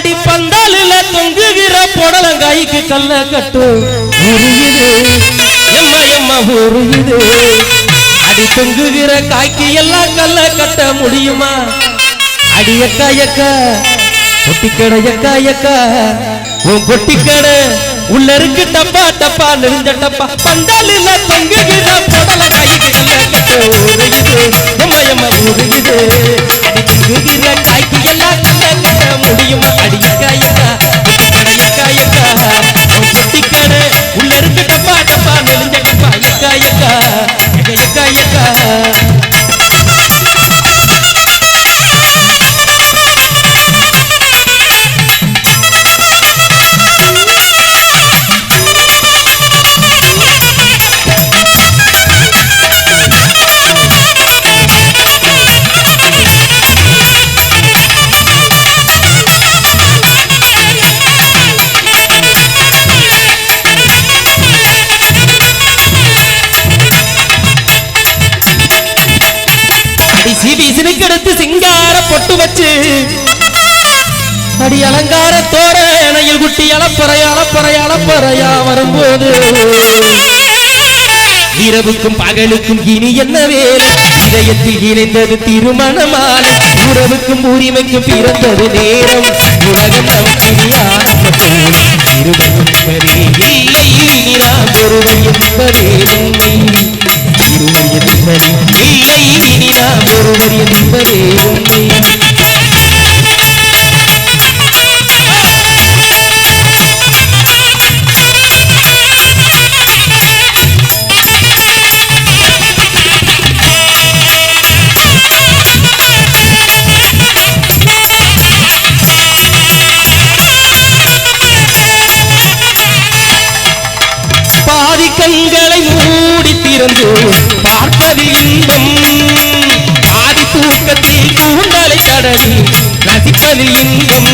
அடி பந்தாலில தொங்குகிற புடலங்காய்க்கு கல்ல கட்டு. உருகுது எம்மா எம்மா உருகுது அடி தொங்குகிற காய்க்கு எல்லாம் கல்ல கட்ட முடியுமா? அடி எக்கா எக்கா. பொட்டிக்கடை எக்கா எக்கா. உன் பொட்டிக்கடை உள்ள இருக்கு டப்பா டப்பா நெறிஞ்ச டப்பா. பந்தாலில தொங்குகிற புடலங்காய்க்கு கல்ல கட்ட. அடி எடுத்து சிங்கார பொட்டு வச்சு அடி அலங்கார தோரணையில் குட்டி அளப்பறைய அளப்பறைய அளப்பறையா வரும்போது இரவுக்கும் பகலுக்கும் இனி என்ன வேலை? இதயத்தில் இணைந்தது திருமணமாலை உறவுக்கும் உரிமைக்கும் பிறந்தது நேரம். உலகம் இல்லை இனி நாம் ஒருவர் என்பதே இல்லை இனி நாம் ஒருவர் என்பதே உண்மை பாதி கண்களை மூடி திறந்து பார்ப்பது இன்பம் ரசிப்பதில் இன்பம்.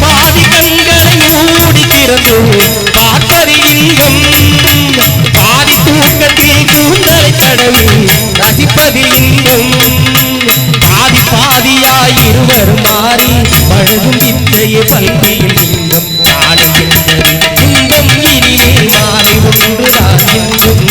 பாதி கண்களை மூடி திறந்து பார்ப்பதில் இன்பம். பாதி தூக்கத்தில் கூந்தலை தடவி ரசிப்பதில் இன்பம். பாதி பாதியாய் இருவர் மாறி பழகும் இத்தையே பல்கிய you.